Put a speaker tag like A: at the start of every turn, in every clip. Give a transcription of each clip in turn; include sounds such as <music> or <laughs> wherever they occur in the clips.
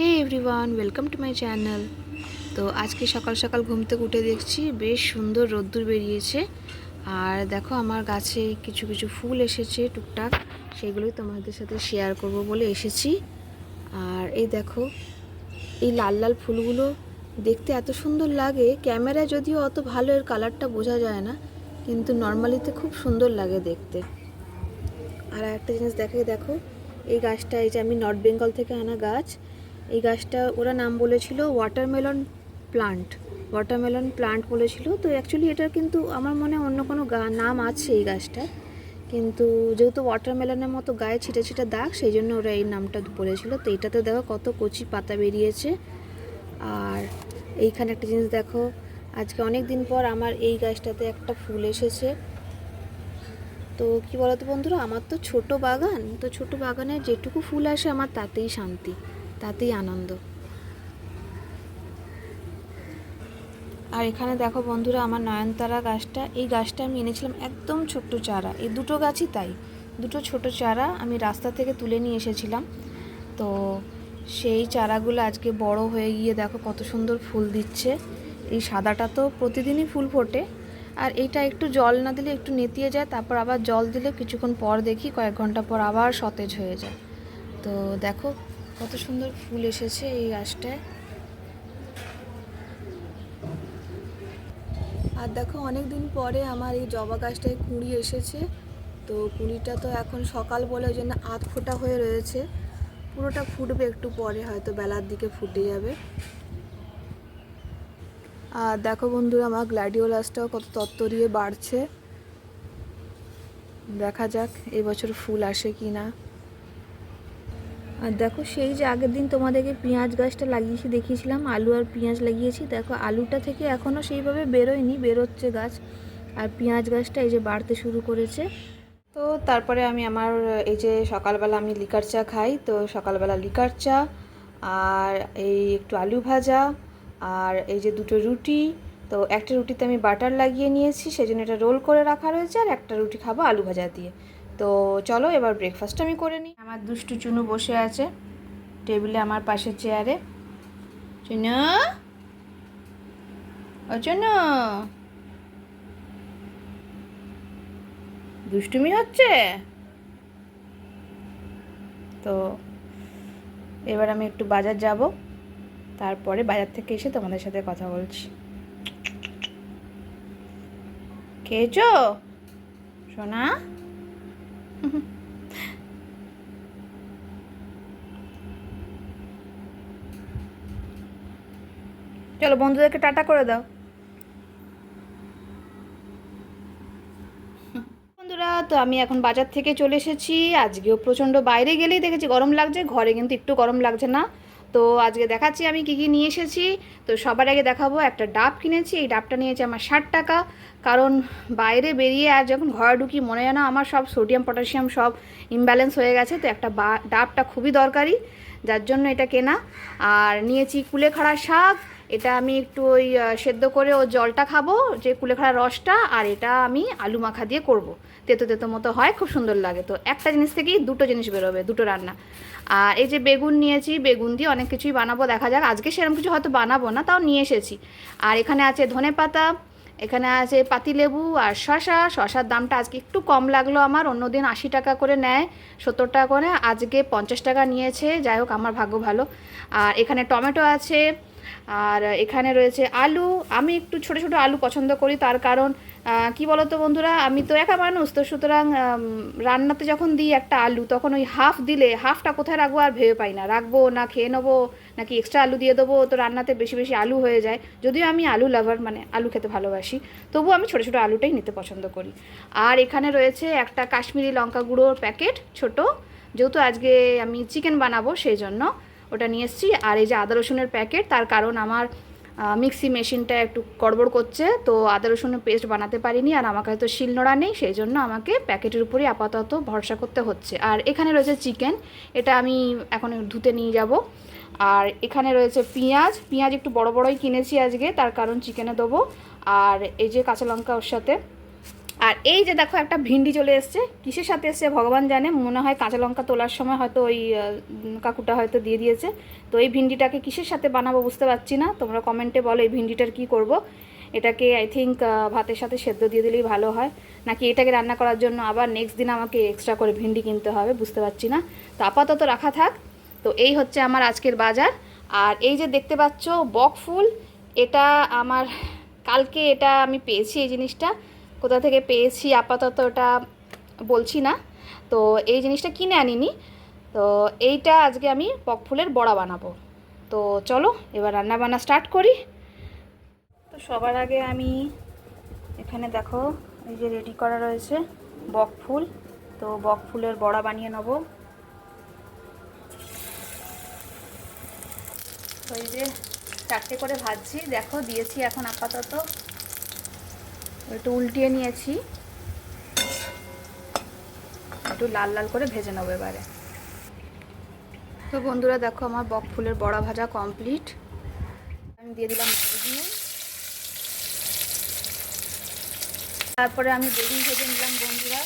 A: Hey everyone welcome to my channel তো আজকে সকাল সকাল ঘুম থেকে উঠে দেখছি বেশ সুন্দর রোদ্দুর বেরিয়েছে। আর দেখো আমার গাছে কিছু কিছু ফুল এসেছে টুকটাক, সেগুলোই তোমাদের সাথে শেয়ার করব বলে এসেছি। আর এই দেখো, এই লাল লাল ফুলগুলো দেখতে এত সুন্দর লাগে, ক্যামেরায় যদিও অত ভালো এর কালারটা বোঝা যায় না, কিন্তু নর্মালিতে খুব সুন্দর লাগে দেখতে। আর একটা জিনিস দেখে দেখো, এই গাছটা, এই যে আমি নর্থ বেঙ্গল থেকে আনা গাছ এই গাছটা ওরা নাম বলেছিল ওয়াটারমেলন প্লান্ট ওয়াটারমেলন প্লান্ট বলেছিল। তো অ্যাকচুয়ালি এটার কিন্তু আমার মনে অন্য কোনো গা- নাম আছে এই গাছটা কিন্তু যেহেতু ওয়াটারমেলনের মতো গায়ে ছিটে ছিটে দাগ, সেই জন্য ওরা এই নামটা বলেছিল। তো এটাতে দেখো কত কচি পাতা বেরিয়েছে। আর এইখানে একটা জিনিস দেখো, আজকে অনেক দিন পর আমার এই গাছটাতে একটা ফুল এসেছে। তো কি বলতো বন্ধুরা, আমার তো ছোট বাগান। তো ছোট বাগানে যেটুকু ফুল আসে আমার তাতেই শান্তি। তাতেই আনন্দ। আর এখানে দেখো বন্ধুরা আমার নয়নতারা গাছটা, এই গাছটা আমি এনেছিলাম একদম ছোট্ট চারা, এই দুটো গাছই তাই, দুটো ছোট চারা আমি রাস্তা থেকে তুলে নিয়ে এসেছিলাম। তো সেই চারাগুলো আজকে বড় হয়ে গিয়ে দেখো কত সুন্দর ফুল দিচ্ছে, এই সাদাটা তো প্রতিদিনই ফুল ফোটে। আর এইটা একটু জল না দিলে একটু নেতিয়ে যায়, তারপর আবার জল দিলে কিছুক্ষণ পর দেখি কয়েক ঘণ্টা পর আবার সতেজ হয়ে যায়। তো দেখো কত সুন্দর ফুল এসেছে এই গাছটায়। আর দেখো অনেক দিন পরে আমার এই জবা গাছটায় কুঁড়ি এসেছে। তো কুঁড়িটা তো এখন সকাল বলে ওই জন্য আধ ফোটা হয়ে রয়েছে। পুরোটা ফুটবে একটু পরে, হয়তো বেলার দিকে ফুটে যাবে। আর দেখো বন্ধুরা, আমার গ্ল্যাডিওলাসটাও কত তত্তরিয়ে বাড়ছে। দেখা যাক, এবছর ফুল আসে কি না আর দেখো সেই যে আগের দিন তোমাদেরকে পেঁয়াজ গাছটা লাগিয়েছি, দেখিয়েছিলাম, আলু আর পেঁয়াজ লাগিয়েছি। দেখো আলুটা থেকে এখনও সেইভাবে বেরোয়নি, বেরোচ্ছে গাছ। আর পেঁয়াজ গাছটা এই যে বাড়তে শুরু করেছে। তো তারপরে আমি আমার, এই যে সকালবেলা আমি লিকার চা খাই, তো সকালবেলা লিকার চা, আর এই একটু আলু ভাজা, আর এই যে দুটো রুটি। তো একটা রুটিতে আমি বাটার লাগিয়ে নিয়েছি সেই জন্য এটা রোল করে রাখা রয়েছে, আর একটা রুটি খাব আলু ভাজা দিয়ে। তো চলো এবার ব্রেকফাস্ট আমি করে নিই। আমার দুষ্টু চুনু বসে আছে, টেবিলে আমার পাশের চেয়ারে। চুনু? ও চুনু? দুষ্টুমি হচ্ছে? তো এবার আমি একটু বাজার যাব, তারপরে বাজার থেকে এসে তোমাদের সাথে কথা বলছি। খেয়েছো? সোনা? <laughs> চলো বন্ধুদেরকে টাটা করে দাও। বন্ধুরা, তো আমি এখন বাজার থেকে চলে এসেছি। আজকেও প্রচণ্ড বাইরে গেলেই দেখেছি গরম লাগছে, ঘরে কিন্তু একটু গরম লাগছে না। তো আজকে দেখাচ্ছি আমি কি কি নিয়ে এসেছি। তো সবার আগে দেখাবো, একটা ডাব কিনেছি। এই ডাবটা নিয়েছে আমার ষাট টাকা। কারণ বাইরে বেরিয়ে আর যখন ঘরে ঢুকি মনে হয় না, আমার সব সোডিয়াম, পটাশিয়াম সব ইমব্যালেন্স হয়ে গেছে। তো একটা ডাবটা খুবই দরকারি, যার জন্য এটা কেনা। আর নিয়েছি কুলেখাড়া শাক। এটা আমি একটু ওই সেদ্ধ করে ও জলটা খাব, যে কুলেখাড়া রসটা, আর এটা আমি আলু মাখা দিয়ে করব। তেতো তেতো মতো হয়, খুব সুন্দর লাগে। তো একটা জিনিস থেকেই দুটো জিনিস বেরোবে, দুটো রান্না। আর এই যে বেগুন নিয়েছি, বেগুন দিয়ে অনেক কিছুই বানাবো, দেখা যাক। আজকে সেরকম কিছু হয়তো বানাবো না, তাও নিয়ে এসেছি। আর এখানে আছে ধনে পাতা, এখানে আছে পাতিলেবু আর শশা শশার দামটা আজকে একটু কম লাগল আমার অন্যদিন আশি টাকা করে নেয়, সত্তর টাকা করে, আজকে পঞ্চাশ টাকা নিয়েছে, যাই হোক, আমার ভাগ্য ভালো। আর এখানে টমেটো আছে আর এখানে রয়েছে আলু। আমি একটু ছোট ছোট আলু পছন্দ করি, তার কারণ কি বলতো বন্ধুরা, আমি তো একা মানুষ, তো সুতরাং রান্নাতে যখন দিই একটা আলু, তখন ওই হাফ দিলে, হাফটা কোথায় রাখব আর ভেবে পাই না। রাখব না, খেয়ে নেব, নাকি এক্সট্রা আলু দিয়ে দেবো, তো রান্নাতে বেশি বেশি আলু হয়ে যায়। যদিও আমি আলু লাভার মানে আলু খেতে ভালোবাসি তবুও আমি ছোটো ছোটো আলুটাই নিতে পছন্দ করি। আর এখানে রয়েছে একটা কাশ্মীরি লঙ্কা গুঁড়োর প্যাকেট, ছোট, যেহেতু আজকে আমি চিকেন বানাবো, সেই জন্য। ওটা নিয়ে এসেছি। আর এই যে আদা রসুনের প্যাকেট, তার কারণ আমার মিক্সি মেশিনটা একটু গড়বড় করছে, তো আদা রসুনের পেস্ট বানাতে পারিনি আর আমার কাছে তো শিলনোড়া নেই, সেই জন্য আমাকে প্যাকেটের উপরেই আপাতত ভরসা করতে হচ্ছে। আর এখানে রয়েছে চিকেন, এটা আমি এখন ধুতে নিয়ে যাব। আর এখানে রয়েছে পেঁয়াজ পেঁয়াজ একটু বড় বড়ই কিনেছি আজকে, তার কারণ চিকেনে দেবো। আর এই যে কাঁচা লঙ্কা ওর সাথে আর এই যে দেখো, একটা ভিন্ডি চলে এসছে। কিসের সাথে এসছে ভগবান জানে। মনে হয় কাঁচা লঙ্কা তোলার সময় হয়তো ওই কাকুটা হয়তো দিয়ে দিয়েছে। তো এই ভিন্ডিটাকে কিসের সাথে বানাবো বুঝতে পারছি না। তোমরা কমেন্টে বলো এই ভিন্ডিটার কি করব। এটাকে আই থিঙ্ক ভাতের সাথে সেদ্ধ দিয়ে দিলেই ভালো হয়। নাকি এটাকে রান্না করার জন্য আবার নেক্সট দিন আমাকে এক্সট্রা করে ভিন্ডি কিনতে হবে, বুঝতে পারছি না। তো আপাতত রাখা থাক। তো এই হচ্ছে আমার আজকের বাজার। আর এই যে দেখতে পাচ্ছ, বক ফুল, এটা আমার, কালকে এটা আমি পেয়েছি এই জিনিসটা। কোথা থেকে পেয়েছি, আপাতত ওটা বলছি না। তো এই জিনিসটা কিনে আনিনি। তো এইটা আজকে আমি বক ফুলের বড়া বানাবো। তো চলো, এবার রান্না বান্না স্টার্ট করি। তো সবার আগে আমি এখানে দেখো, এই যে রেডি করা রয়েছে বক ফুল। তো বক ফুলের বড়া বানিয়ে নেব। তো এই যে চারটে করে ভাজছি। দেখো, দিয়েছি এখন আপাতত একটু উল্টিয়ে নিয়েছি। একটু লাল লাল করে ভেজে নেব এবারে। তো বন্ধুরা, দেখো আমার বক ফুলের বড়া ভাজা কমপ্লিট। আমি দিয়ে দিলাম তারপরে আমি বেগুন ভেজে নিলাম বন্ধুরা।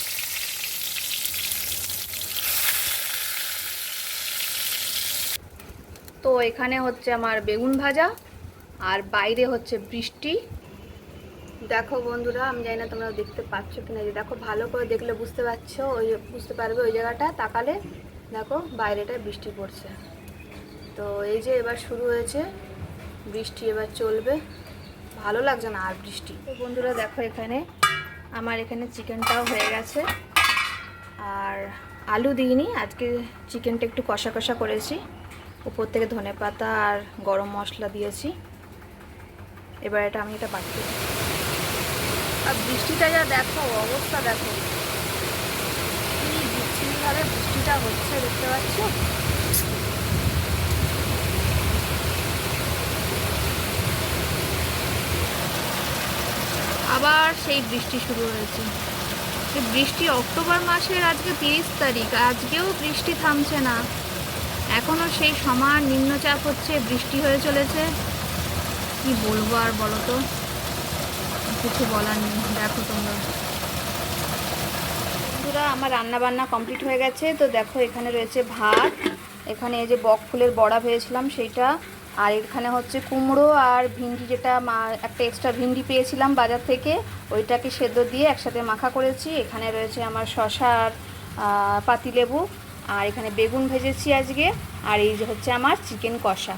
A: তো এখানে হচ্ছে আমার বেগুন ভাজা, আর বাইরে হচ্ছে বৃষ্টি। দেখো বন্ধুরা, আমি জানি না তোমরা দেখতে পাচ্ছ কিনা যে দেখো, ভালো করে দেখলে বুঝতে পারছ, ওই বুঝতে পারবে ওই জায়গাটা, তাকালে দেখো বাইরেটা বৃষ্টি পড়ছে। তো এই যে এবার শুরু হয়েছে, বৃষ্টি এবার চলবে, ভালো লাগছে না আর বৃষ্টি। তো বন্ধুরা দেখো এখানে, আমার এখানে চিকেনটাও হয়ে গেছে, আর আলু দিইনি, আজকে চিকেনটা একটু কষা কষা করেছি, উপর থেকে ধনে পাতা আর গরম মশলা দিয়েছি, এবার এটা আমি এটা বাড়তে আর বৃষ্টিটা যা দেখো, অবস্থা দেখো। কি বিচ্ছিন্নভাবে বৃষ্টিটা হচ্ছে, দেখতে পাচ্ছ? আবার সেই বৃষ্টি শুরু হয়েছে। বৃষ্টি অক্টোবর মাসের আজকে তিরিশ তারিখ, আজকেও বৃষ্টি থামছে না। এখনও সেই সমান নিম্নচাপ হচ্ছে, বৃষ্টি হয়ে চলেছে। কি বলব আর বলো তো? কিছু বলার নেই। দেখো তোমরা। বন্ধুরা, আমার রান্না বান্না কমপ্লিট হয়ে গেছে। তো দেখো, এখানে রয়েছে ভাত, এখানে এই যে বক ফুলের বড়া ভেবেছিলাম সেইটা, আর এখানে হচ্ছে কুমড়ো আর ভিন্ডি যেটা একটা এক্সট্রা ভিন্ডি পেয়েছিলাম বাজার থেকে, ওইটাকে সেদ্ধ দিয়ে একসাথে মাখা করেছি। এখানে রয়েছে আমার শশা আর পাতিলেবু, আর এখানে বেগুন ভেজেছি আজকে, আর এই যে হচ্ছে আমার চিকেন কষা।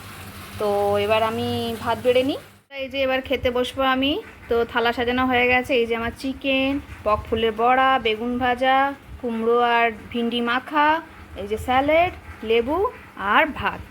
A: তো এবার আমি ভাত বেড়ে নিই। এই যে এবার খেতে বসবো আমি। তো থালা সাজানো হয়ে গেছে। এই যে আমার চিকেন বক ফুলের বড়া, বেগুন ভাজা, কুমড়ো আর ভিন্ডি মাখা, এই যে স্যালাড লেবু আর ভাত।